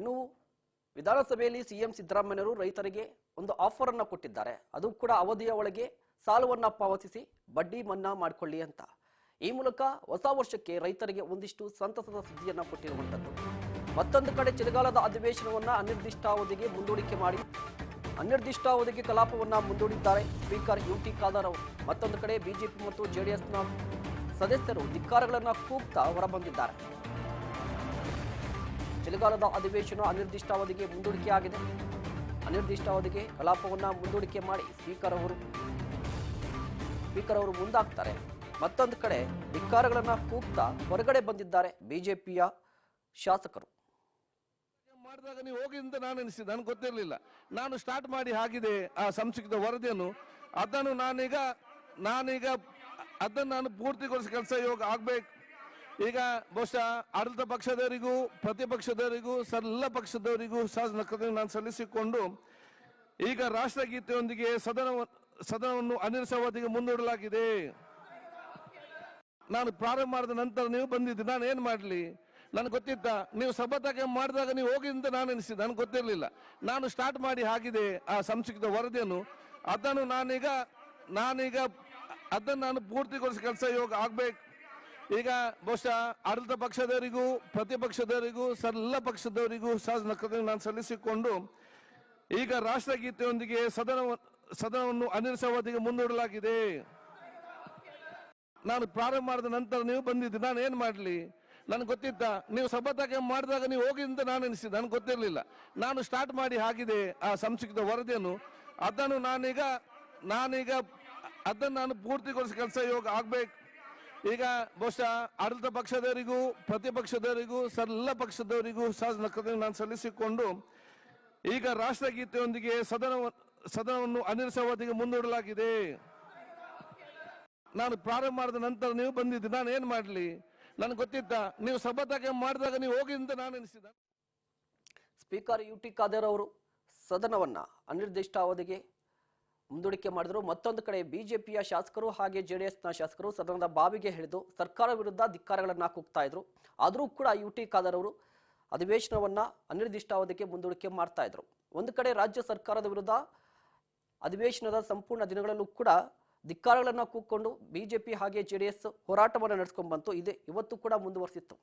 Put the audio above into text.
ಇನ್ನು ವಿಧಾನಸಭೆಯಲ್ಲಿ ಸಿಎಂ ಸಿದ್ದರಾಮಯ್ಯರು ರೈತರಿಗೆ ಒಂದು ಆಫರ್ ಅನ್ನು ಕೊಟ್ಟಿದ್ದಾರೆ. ಅದು ಕೂಡ ಅವಧಿಯ ಒಳಗೆ ಸಾಲವನ್ನ ಪಾವತಿಸಿ ಬಡ್ಡಿ ಮನ್ನಾ ಮಾಡಿಕೊಳ್ಳಿ ಅಂತ. ಈ ಮೂಲಕ ಹೊಸ ವರ್ಷಕ್ಕೆ ರೈತರಿಗೆ ಒಂದಿಷ್ಟು ಸಂತಸದ ಸುದ್ದಿಯನ್ನು ಕೊಟ್ಟಿರುವಂಥದ್ದು. ಮತ್ತೊಂದು ಕಡೆ ಚಳಿಗಾಲದ ಅಧಿವೇಶನವನ್ನ ಅನಿರ್ದಿಷ್ಟಾವಧಿಗೆ ಮುಂದೂಡಿಕೆ ಮಾಡಿ ಅನಿರ್ದಿಷ್ಟಾವಧಿಗೆ ಕಲಾಪವನ್ನ ಮುಂದೂಡಿದ್ದಾರೆ ಸ್ಪೀಕರ್ ಯು ಟಿ ಖಾದರ್ ಅವರು. ಮತ್ತೊಂದು ಕಡೆ ಬಿಜೆಪಿ ಮತ್ತು ಜೆಡಿಎಸ್ನ ಸದಸ್ಯರು ಧಿಕ್ಕಾರಗಳನ್ನು ಕೂಗ್ತಾ ಹೊರಬಂದಿದ್ದಾರೆ. ಚಳಿಗಾಲದ ಅಧಿವೇಶನ ಅನಿರ್ದಿಷ್ಟಾವಧಿಗೆ ಮುಂದೂಡಿಕೆಯಾಗಿದೆ. ಅನಿರ್ದಿಷ್ಟಾವಧಿಗೆ ಕಲಾಪವನ್ನು ಮುಂದೂಡಿಕೆ ಮಾಡಿ ಸ್ಪೀಕರ್ ಅವರು ಸ್ಪೀಕರ್ ಅವರು ಮುಂದಾಗ್ತಾರೆ. ಮತ್ತೊಂದು ಕಡೆ ಧಿಕ್ಕಾರಗಳನ್ನು ಕೂಗ್ತಾ ಹೊರಗಡೆ ಬಂದಿದ್ದಾರೆ ಬಿಜೆಪಿಯ ಶಾಸಕರು. ಮಾಡಿದಾಗ ನೀವು ಅಂತ ನಾನು ಅನಿಸಿದೆ ನನಗೆ ಗೊತ್ತಿರಲಿಲ್ಲ. ನಾನು ಸ್ಟಾರ್ಟ್ ಮಾಡಿ ಆಗಿದೆ ಆ ಸಂಸ್ಕೃತ ವರದಿಯನ್ನು. ಅದನ್ನು ನಾನೀಗ ನಾನೀಗ ಅದನ್ನು ನಾನು ಪೂರ್ತಿಗೊಳಿಸಿ ಕೆಲಸ ಯೋಗ ಆಗ್ಬೇಕು. ಈಗ ಬಹುಶಃ ಆಡಳಿತ ಪಕ್ಷದವರಿಗೂ, ಪ್ರತಿಪಕ್ಷದವರಿಗೂ ಎಲ್ಲ ಪಕ್ಷದವರಿಗೂ ಸಹ ನಾನು ಸಲ್ಲಿಸಿಕೊಂಡು ಈಗ ರಾಷ್ಟ್ರಗೀತೆಯೊಂದಿಗೆ ಸದನ, ಸದನವನ್ನು ಅನಿರ್ಸವಧಿಗೆ ಮುಂದೂಡಲಾಗಿದೆ. ನಾನು ಪ್ರಾರಂಭ ಮಾಡಿದ ನಂತರ ನೀವು ಬಂದಿದ್ದೆ, ನಾನು ಏನು ಮಾಡಲಿ? ನನಗೆ ಗೊತ್ತಿತ್ತ, ನೀವು ಸಭಾತ್ಯಾಗ ಮಾಡಿದಾಗ ನೀವು ಹೋಗಿ ಅಂತ ನಾನು ಅನಿಸಿದ್ದೆ, ನನಗೆ ಗೊತ್ತಿರಲಿಲ್ಲ. ನಾನು ಸ್ಟಾರ್ಟ್ ಮಾಡಿ ಆಗಿದೆ ಆ ಸಂಕ್ಷಿಪ್ತ ವರದಿಯನ್ನು. ಅದನ್ನು ನಾನೀಗ ನಾನೀಗ, ಅದನ್ನು ನಾನು ಪೂರ್ತಿಗೊಳಿಸಿ ಕೆಲಸ ಯೋಗ ಆಗ್ಬೇಕು. ಈಗ ಬಹುಶಃ ಆಡಳಿತ ಪಕ್ಷದವರಿಗೂ, ಪ್ರತಿಪಕ್ಷದವರಿಗೂ ಸಲ್ಲ ಪಕ್ಷದವರಿಗೂ ಸಹ ನಾನು ಸಲ್ಲಿಸಿಕೊಂಡು ಈಗ ರಾಷ್ಟ್ರಗೀತೆಯೊಂದಿಗೆ ಸದನ, ಸದನವನ್ನು ಅನಿರ್ಸವಧಿಗೆ ಮುಂದೂಡಲಾಗಿದೆ. ನಾನು ಪ್ರಾರಂಭ ಮಾಡಿದ ನಂತರ ನೀವು ಬಂದಿದ್ದೆ, ನಾನು ಏನು ಮಾಡಲಿ? ನನಗೆ ಗೊತ್ತಿತ್ತ, ನೀವು ಸಭಾತ್ಯಾಗ ಮಾಡಿದಾಗ ನೀವು ಹೋಗಿ ಅಂತ ನಾನು ಅನಿಸಿದ್ದೆ, ನನಗೆ ಗೊತ್ತಿರಲಿಲ್ಲ. ನಾನು ಸ್ಟಾರ್ಟ್ ಮಾಡಿ ಆಗಿದೆ ಆ ಸಂಕ್ಷಿಪ್ತ ವರದಿಯನ್ನು. ಅದನ್ನು ನಾನೀಗ ನಾನೀಗ, ಅದನ್ನು ನಾನು ಪೂರ್ತಿಗೊಳಿಸಿ ಕೆಲಸ ಇವಾಗ ಆಗ್ಬೇಕು. ಈಗ ಬಹುಶಃ ಆಡಳಿತ ಪಕ್ಷದವರಿಗೂ, ಪ್ರತಿಪಕ್ಷದವರಿಗೂ ಎಲ್ಲ ಪಕ್ಷದವರಿಗೂ ಸಹ ನಾನು ಸಲ್ಲಿಸಿಕೊಂಡು ಈಗ ರಾಷ್ಟ್ರಗೀತೆಯೊಂದಿಗೆ ಸದನ ಸದನವನ್ನು ಅನಿರ್ಸವಧಿಗೆ ಮುಂದೂಡಲಾಗಿದೆ. ನಾನು ಪ್ರಾರಂಭ ಮಾಡಿದ ನಂತರ ನೀವು ಬಂದಿದ್ದೆ, ನಾನು ಏನು ಮಾಡಲಿ? ನನಗೆ ಗೊತ್ತಿತ್ತ, ನೀವು ಸಭಾತ್ಯಾಗ ಮಾಡಿದಾಗ ನೀವು ಹೋಗಿ ಅಂತ ನಾನು ಎನಿಸಿದ ಸ್ಪೀಕರ್ ಯು ಟಿ ಖಾದರ್ ಅವರು ಸದನವನ್ನ ಅನಿರ್ದಿಷ್ಟಾವಧಿಗೆ ಮುಂದೂಡಿಕೆ ಮಾಡಿದರು. ಮತ್ತೊಂದು ಕಡೆ ಬಿಜೆಪಿಯ ಶಾಸಕರು ಹಾಗೆ ಜೆಡಿಎಸ್ನ ಶಾಸಕರು ಸದನದ ಬಾವಿಗೆ ಹಿಡಿದು ಸರ್ಕಾರ ವಿರುದ್ಧ ಧಿಕ್ಕಾರಗಳನ್ನು ಕೂಗ್ತಾ ಇದ್ರು. ಆದರೂ ಕೂಡ ಯು ಟಿ ಖಾದರ್ ಅವರು ಅಧಿವೇಶನವನ್ನು ಅನಿರ್ದಿಷ್ಟಾವಧಿಗೆ ಮುಂದೂಡಿಕೆ ಮಾಡ್ತಾ ಇದ್ರು. ಒಂದು ಕಡೆ ರಾಜ್ಯ ಸರ್ಕಾರದ ವಿರುದ್ಧ ಅಧಿವೇಶನದ ಸಂಪೂರ್ಣ ದಿನಗಳಲ್ಲೂ ಕೂಡ ಧಿಕ್ಕಾರಗಳನ್ನು ಕೂಗ್ಕೊಂಡು ಬಿಜೆಪಿ ಹಾಗೆ ಜೆಡಿಎಸ್ ಹೋರಾಟವನ್ನು ನಡೆಸ್ಕೊಂಡು ಬಂತು ಇದೆ, ಇವತ್ತು ಕೂಡ ಮುಂದುವರಿಸಿತ್ತು.